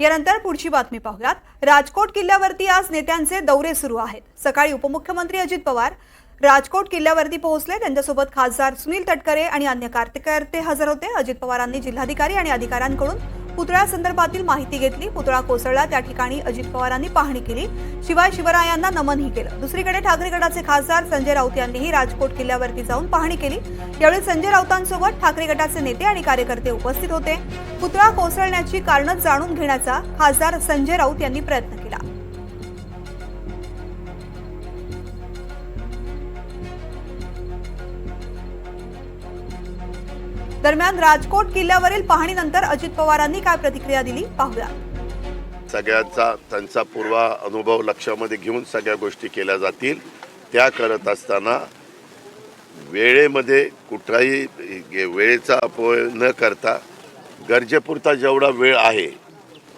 यानंतर पुढची बातमी पाहूयात. राजकोट किल्ल्यावरती आज नेत्यांचे दौरे सुरू आहेत. सकाळी उपमुख्यमंत्री अजित पवार राजकोट किल्ल्यावरती पोहोचले. त्यांच्यासोबत खासदार सुनील तटकरे आणि अन्य कार्यकर्ते हजर होते. अजित पवारांनी जिल्हाधिकारी आणि अधिकाऱ्यांकडून पुतळ्यासंदर्भातील माहिती घेतली. पुतळा कोसळला. त्या ठिकाणी अजित पवारांनी पाहणी केली. शिवाय शिवरायांना नमनही केलं. दुसरीकडे ठाकरे गटाचे खासदार संजय राऊत यांनीही राजकोट किल्ल्यावरती जाऊन पाहणी केली. यावेळी संजय राऊतांसोबत ठाकरे गटाचे नेते आणि कार्यकर्ते उपस्थित होते. पुतळा कोसळण्याची कारणं जाणून घेण्याचा खासदार संजय राऊत यांनी प्रयत्न केला. दरम्यान राजकोट किल्ल्यावरील पाहणीनंतर अजित पवारांनी काय प्रतिक्रिया दिली? पाहूया. सगळ्यांचा त्यांचा पूर्व अनुभव लक्षामध्ये घेऊन सगळ्या गोष्टी केल्या जातील. त्या करत असताना वेळेमध्ये कुठलाही वेळेचा अपव्यय न करता गरजेपुरता जेवढा वेळ आहे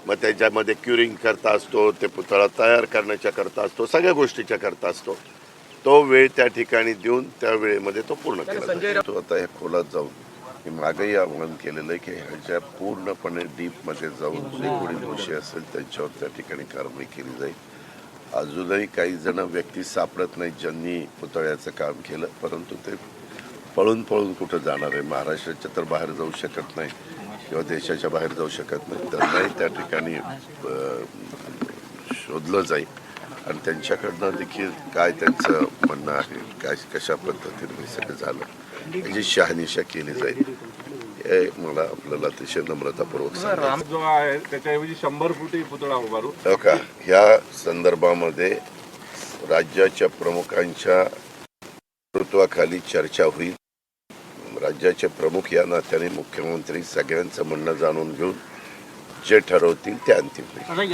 मग त्याच्यामध्ये क्युरिंग करता असतो ते पुतळा तयार करण्याच्या करता असतो सगळ्या गोष्टीच्या करता असतो. तो वेळ त्या ठिकाणी देऊन त्या वेळेमध्ये तो पूर्ण केला जातो. तो आता या खोलात जाऊन मी मागही आव्हान केलेलं आहे की ह्याच्या पूर्णपणे डीपमध्ये जाऊन जे कोणी दोषी असेल त्यांच्यावर त्या ठिकाणी कारवाई केली जाईल. अजूनही काही जण व्यक्ती सापडत नाहीत ज्यांनी पुतळ्याचं काम केलं परंतु ते पळून पळून कुठं जाणार आहे? महाराष्ट्राच्या तर बाहेर जाऊ शकत नाही किंवा देशाच्या बाहेर जाऊ शकत नाही. त्यांनाही त्या ठिकाणी शोधलं जाईल. आणि त्यांच्याकडनं देखील काय त्यांचं म्हणणं आहे काय कशा पद्धतीने हे सगळं झालं याची शहानिशा केली जाईल. हे मला आपल्याला अतिशय नम्रतापूर्वक जो आहे त्याच्याऐवजी शंभर फुटी पुतळा उभारू. हो का? ह्या संदर्भामध्ये राज्याच्या प्रमुखांच्या नेतृत्वाखाली चर्चा होईल. राज्याचे प्रमुख या नात्याने मुख्यमंत्री सगळ्यांचं म्हणणं जाणून घेऊन जे ठरवतील ते अंतिम होईल.